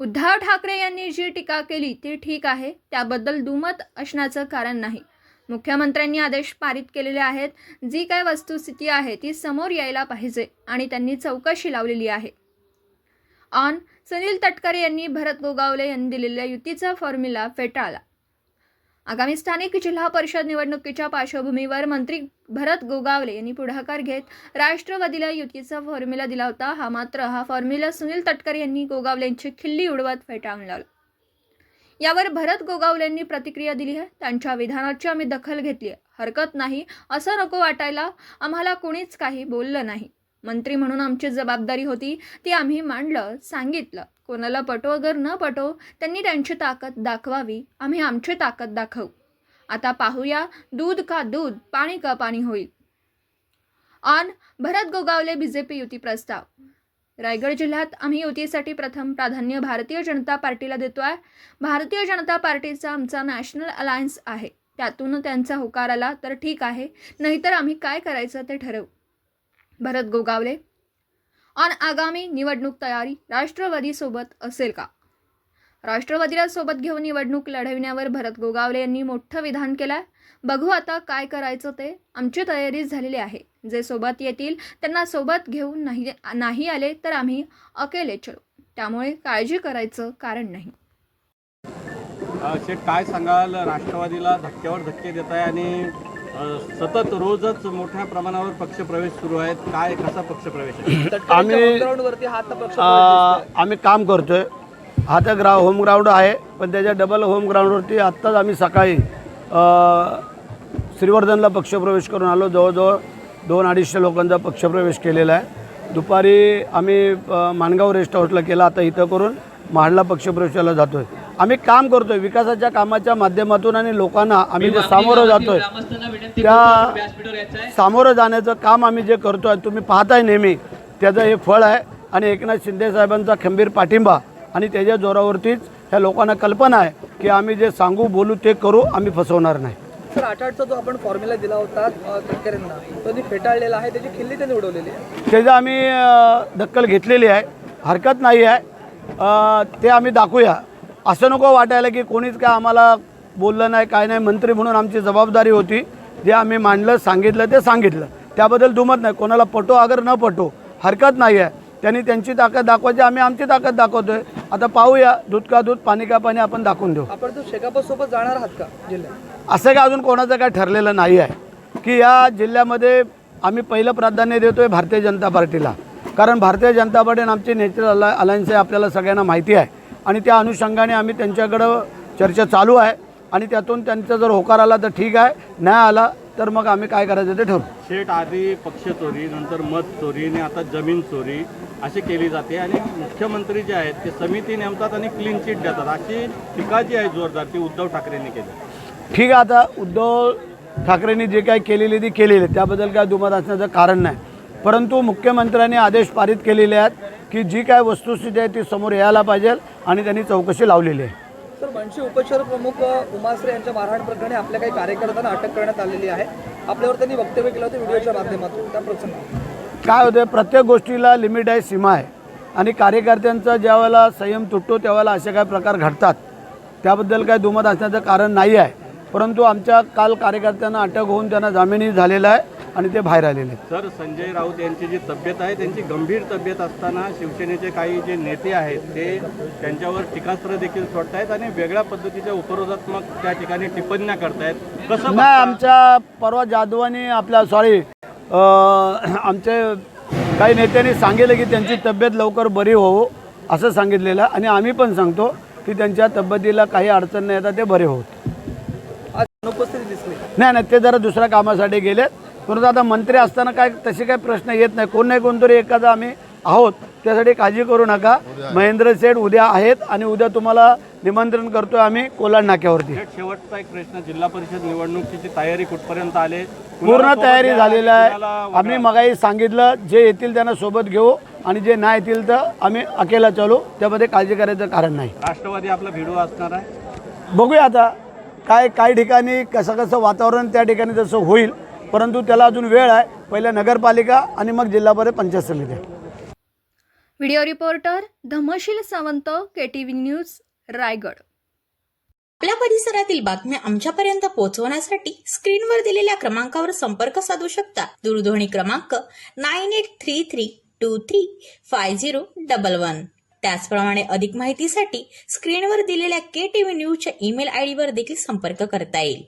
उद्धव ठाकरे यांनी जी टीका केली ती ठीक आहे त्याबद्दल दुमत असण्याचं कारण नाही. मुख्यमंत्र्यांनी आदेश पारित केलेले आहेत जी काय वस्तुस्थिती आहे ती समोर यायला पाहिजे आणि त्यांनी चौकशी लावलेली आहे. ऑन सुनील तटकरे यांनी भरत गोगावले यांनी दिलेल्या युतीचा फॉर्म्युला फेटाळला. आगामी स्थानिक जिल्हा परिषद निवडणुकीच्या पार्श्वभूमीवर मंत्री भरत गोगावले यांनी पुढाकार घेत राष्ट्रवादीला युतीचा फॉर्म्युला दिला होता. हा मात्र हा फॉर्म्युला सुनील तटकरे यांनी गोगावले यांची खिल्ली उडवत फेटाळून लावला यावर भरत गोगावलेंनी प्रतिक्रिया दिली आहे. त्यांच्या विधानाची आम्ही दखल घेतली आहे. हरकत नाही असं नको वाटायला आम्हाला कोणीच काही बोललं नाही. मंत्री म्हणून आमची जबाबदारी होती ती आम्ही मांडलं सांगितलं. कोणाला पटो अगर न पटो त्यांनी त्यांची ताकद दाखवावी. आम्ही आमची ताकद दाखवू. आता पाहूया दूध का दूध पाणी का पाणी होईल. ऑन भरत गोगावले बीजेपी युती प्रस्ताव. रायगड जिल्ह्यात आम्ही युतीसाठी प्रथम प्राधान्य भारतीय जनता पार्टीला देतो आहे भारतीय जनता पार्टीचा आमचा नॅशनल अलायन्स आहे. त्यातून त्यांचा होकार आला तर ठीक आहे. नाहीतर आम्ही काय करायचं ते ठरवू. भरत गोगावले आणि आगामी निवडणूक तयारी राष्ट्रवादीसोबत असेल का? राष्ट्रवादीला सोबत घेऊन निवडणूक लढविण्यावर भरत गोगावले यांनी मोठं विधान केलं आहे बघू आता काय करायचं ते आमची तयारी झालेली आहे. जे सोबत येतील त्यांना सोबत घेऊन नाही नाही आले तर आम्ही अकेले चलो. त्यामुळे काळजी करायचं कारण नाही. शेठ काय सांगाल? राष्ट्रवादीला धक्क्यावर धक्के देत आहे आणि सतत रोजच मोठ्या प्रमाणावर पक्षप्रवेश सुरू आहेत. काय कसा पक्षप्रवेश आहे? आम्ही ग्राउंडवरती हा आता पक्ष आ, आम्ही काम करतोय. हा तर ग्रा होम ग्राउंड आहे पण त्याच्या डबल होम ग्राउंडवरती आत्ताच आम्ही सकाळी श्रीवर्धनला पक्षप्रवेश करून आलो. जवळजवळ दोन अडीचशे लोकांचा पक्षप्रवेश केलेला आहे. दुपारी आम्ही माणगाव रेस्ट हाऊसला केला. आता इथं करून महाडला पक्षप्रवेशाला जातोय. आम्ही काम करतोय विकासाच्या कामाच्या माध्यमातून आणि लोकांना आम्ही जे सामोरं जातोय त्या सामोरं जाण्याचं काम आम्ही जे करतोय तुम्ही पाहताय नेहमी त्याचं हे फळ आहे. आणि एकनाथ शिंदे साहेबांचा खंबीर पाठिंबा आणि त्याच्या जोरावरतीच ह्या लोकांना कल्पना आहे की आम्ही जे सांगू बोलू ते करू आम्ही फसवणार नाही. सर आठ आठचा जो आपण फॉर्म्युला दिला होता तटकरेंना तो त्यांनी फेटाळलेला आहे त्याची खिल्ली त्यांनी उडवलेली आहे. त्याचं आम्ही दक्कल घेतलेली आहे. हरकत नाही आहे. ते आम्ही दाखवूया. असं नको वाटायला की कोणीच काय आम्हाला बोललं नाही काय नाही मंत्री म्हणून आमची जबाबदारी होती. जे आम्ही मांडलं सांगितलं ते सांगितलं. त्याबद्दल दुमत नाही. कोणाला पटो अगर न पटो हरकत नाही आहे त्यांनी त्यांची ताकद दाखवायची आम्ही आमची ताकद दाखवतोय. आता पाहूया दूध का दूध पाणी का पाणी आपण दाखवून देऊ. आपण तो सोबत जाणार आहात का जिल्ह्यात? असं काय अजून कोणाचं काय ठरलेलं नाही आहे की या जिल्ह्यामध्ये आम्ही पहिलं प्राधान्य देतो आहे भारतीय जनता पार्टीला. कारण भारतीय जनता पार्टी आणि आमची नॅचरल अला अलायन्स आहे आपल्याला सगळ्यांना माहिती आहे. आणि त्या अनुषंगाने आम्ही त्यांच्याकडं चर्चा चालू आहे. आणि त्यातून त्यांचा जर होकार आला तर ठीक आहे. नाही आला तर मग आम्ही काय करायचं ते ठरवू. शेठ आधी पक्ष चोरी नंतर मत चोरी आणि आता जमीन चोरी अशी केली जाते. आणि मुख्यमंत्री जे आहेत ते समिती नेमतात आणि क्लीन चिट देतात. अशी टीका जी आहे जोरदार ती उद्धव ठाकरेंनी केली. ठीक आहे आता. उद्धव ठाकरेंनी जे काही केलेली ती केलेली. त्याबद्दल काय दुमत असण्याचं कारण नाही. परंतु मुख्यमंत्र्यांनी आदेश पारित केलेले आहेत. की जी काय वस्तुस्थिती आहे ती समोर यायला पाहिजे आणि त्यांनी चौकशी लावलेली आहे. सर मनसे उपशहर प्रमुख अ, उमाश्रे यांच्या मारहाण प्रकरणी आपल्या काही कार्यकर्त्यांना अटक करण्यात आलेली आहे. आपल्यावर त्यांनी वक्तव्य केलं होतं व्हिडिओच्या माध्यमातून. त्या प्रसंगी. काय होतं प्रत्येक गोष्टीला लिमिट आहे सीमा आहे. आणि कार्यकर्त्यांचा ज्या वेळेला संयम तुटतो त्यावेळेला असे काही प्रकार घडतात. त्याबद्दल काही दुमत असण्याचं कारण नाही आहे. परंतु आमच्या काल कार्यकर्त्यांना अटक होऊन त्यांना जामीनही झालेला आहे. आणि ते बाहेर आलेले. आहेत सर संजय राऊत यांची जी तब्येत आहे त्यांची गंभीर तब्येत असताना शिवसेनेचे काही जे नेते आहेत ते त्यांच्यावर टीकास्त्र देखील सोडतायत आणि वेगळ्या पद्धतीच्या उपरोधात्मक त्या ठिकाणी टिप्पण्या करतायत. कसं नाही? आमच्या परवा जाधवानी आपल्या सॉरी आमचे काही नेत्यांनी सांगितलं की त्यांची तब्येत लवकर बरी होवो असं सांगितलेलं. आणि आम्ही पण सांगतो की त्यांच्या तब्येतीला काही अडचण नाही येतात ते बरे होत. आज अनुपस्थिती दिसली. नाही नाही ते जरा दुसऱ्या कामासाठी गेलेत. परंतु आता मंत्री असताना काय तसे काही प्रश्न येत नाही. कोण नाही कोणतरी एखादा आम्ही आहोत. त्यासाठी काळजी करू नका. महेंद्र सेठ उद्या आहेत आणि उद्या तुम्हाला निमंत्रण करतोय आम्ही कोलाड नाक्यावरती. शेवटचा एक प्रश्न. जिल्हा परिषद निवडणुकीची तयारी कुठपर्यंत आले? पूर्ण तयारी झालेली आहे. आम्ही मगाही सांगितलं जे येतील त्यांना सोबत घेऊ आणि जे नाही येतील तर आम्ही अकेला चालू. त्यामध्ये काळजी करायचं कारण नाही. राष्ट्रवादी आपला भिडू असणार आहे. बघूया आता काय काही ठिकाणी कसं कसं वातावरण त्या ठिकाणी तसं होईल. परंतु त्याला अजून वेळ आहे. पहिल्या नगरपालिका आणि मग जिल्हा परिषद पंचायत समिती. Video reporter Dhamshil Sawant K T V news Raigad. आपल्या परिसरातील बातम्या आमच्यापर्यंत पोहोचवण्यासाठी स्क्रीनवर दिलेल्या क्रमांकावर संपर्क साधू शकता. दूरध्वनी क्रमांक nine eight three three two three five zero double one. त्याचप्रमाणे अधिक माहितीसाठी स्क्रीनवर दिलेल्या के टीव्ही न्यूजच्या ईमेल आयडीवर देखील संपर्क करता येईल.